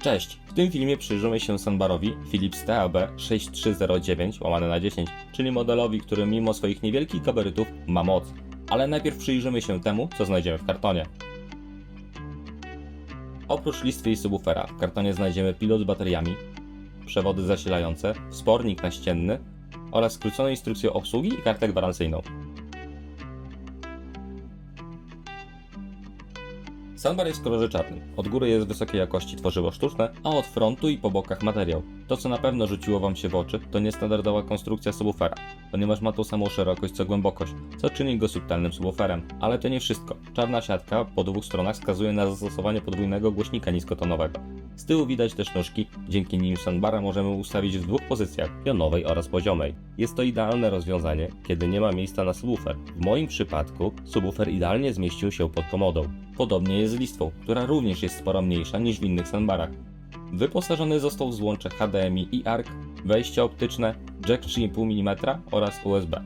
Cześć! W tym filmie przyjrzymy się Sunbarowi Philips TAB 6309 łamane na 10, czyli modelowi, który mimo swoich niewielkich gabarytów ma moc. Ale najpierw przyjrzymy się temu, co znajdziemy w kartonie. Oprócz listwy i subwoofera w kartonie znajdziemy pilot z bateriami, przewody zasilające, wspornik naścienny oraz skróconą instrukcję obsługi i kartę gwarancyjną. Sandbar jest w kolorze czarnym. Od góry jest wysokiej jakości tworzywo sztuczne, a od frontu i po bokach materiał. To co na pewno rzuciło Wam się w oczy, to niestandardowa konstrukcja subwoofera, ponieważ ma tą samą szerokość co głębokość, co czyni go subtelnym subwooferem. Ale to nie wszystko. Czarna siatka po dwóch stronach wskazuje na zastosowanie podwójnego głośnika niskotonowego. Z tyłu widać też nóżki, dzięki nim Sandbara możemy ustawić w dwóch pozycjach, pionowej oraz poziomej. Jest to idealne rozwiązanie, kiedy nie ma miejsca na subwoofer. W moim przypadku subwoofer idealnie zmieścił się pod komodą. Podobnie jest z listwą, która również jest sporo mniejsza niż w innych Sandbarach. Wyposażony został w złącze HDMI i ARC, wejście optyczne, jack 3,5 mm oraz USB.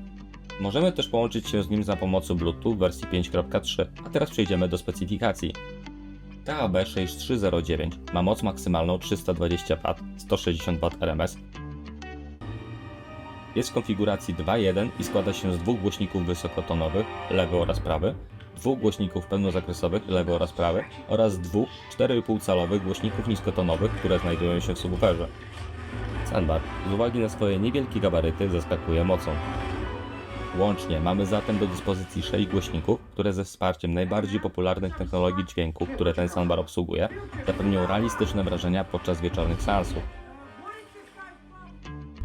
Możemy też połączyć się z nim za pomocą Bluetooth wersji 5.3, a teraz przejdziemy do specyfikacji. TAB 6309 ma moc maksymalną 320 W, 160 W RMS. Jest w konfiguracji 2.1 i składa się z dwóch głośników wysokotonowych, lewy oraz prawy, dwóch głośników pełnozakresowych, lewy oraz prawy oraz dwóch 4,5 calowych głośników niskotonowych, które znajdują się w subwooferze. Sandbar z uwagi na swoje niewielkie gabaryty zaskakuje mocą. Łącznie mamy zatem do dyspozycji 6 głośników, które ze wsparciem najbardziej popularnych technologii dźwięku, które ten soundbar obsługuje, zapewnią realistyczne wrażenia podczas wieczornych seansów.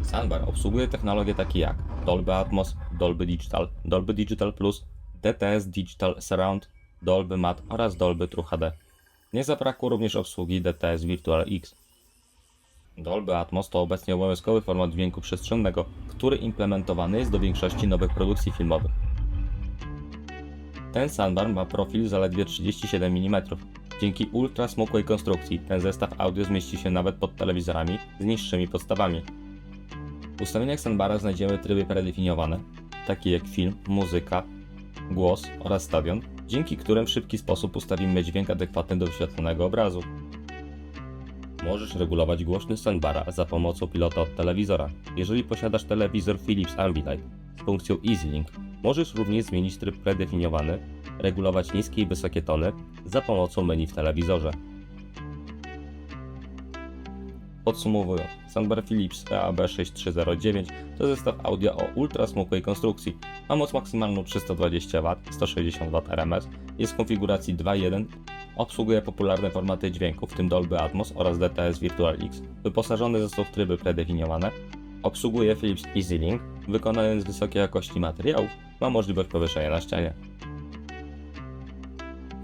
Soundbar obsługuje technologie takie jak Dolby Atmos, Dolby Digital, Dolby Digital Plus, DTS Digital Surround, Dolby Mat oraz Dolby True HD. Nie zabrakło również obsługi DTS Virtual X. Dolby Atmos to obecnie obowiązkowy format dźwięku przestrzennego, który implementowany jest do większości nowych produkcji filmowych. Ten soundbar ma profil zaledwie 37 mm. Dzięki ultra smukłej konstrukcji ten zestaw audio zmieści się nawet pod telewizorami z niższymi podstawami. W ustawieniach soundbara znajdziemy tryby predefiniowane, takie jak film, muzyka, głos oraz stadion, dzięki którym w szybki sposób ustawimy dźwięk adekwatny do wyświetlonego obrazu. Możesz regulować głośność soundbara za pomocą pilota od telewizora. Jeżeli posiadasz telewizor Philips Ambilight z funkcją EasyLink, możesz również zmienić tryb predefiniowany, regulować niskie i wysokie tony za pomocą menu w telewizorze. Podsumowując, soundbar Philips EAB6309 to zestaw audio o ultra smukłej konstrukcji. Ma moc maksymalną 320 W, 160 W RMS, jest w konfiguracji 2.1 Obsługuje popularne formaty dźwięku, w tym Dolby Atmos oraz DTS Virtual X. Wyposażony został w tryby predefiniowane. Obsługuje Philips EasyLink. Wykonany z wysokiej jakości materiałów, ma możliwość powieszenia na ścianie.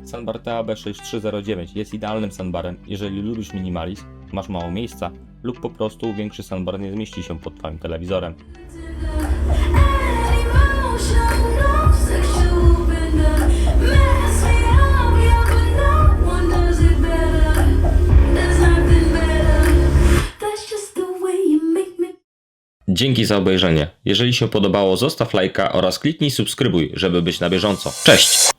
Soundbar TAB6309 jest idealnym soundbarem, jeżeli lubisz minimalizm, masz mało miejsca lub po prostu większy soundbar nie zmieści się pod Twoim telewizorem. Dzięki za obejrzenie. Jeżeli się podobało, zostaw lajka oraz kliknij subskrybuj, żeby być na bieżąco. Cześć!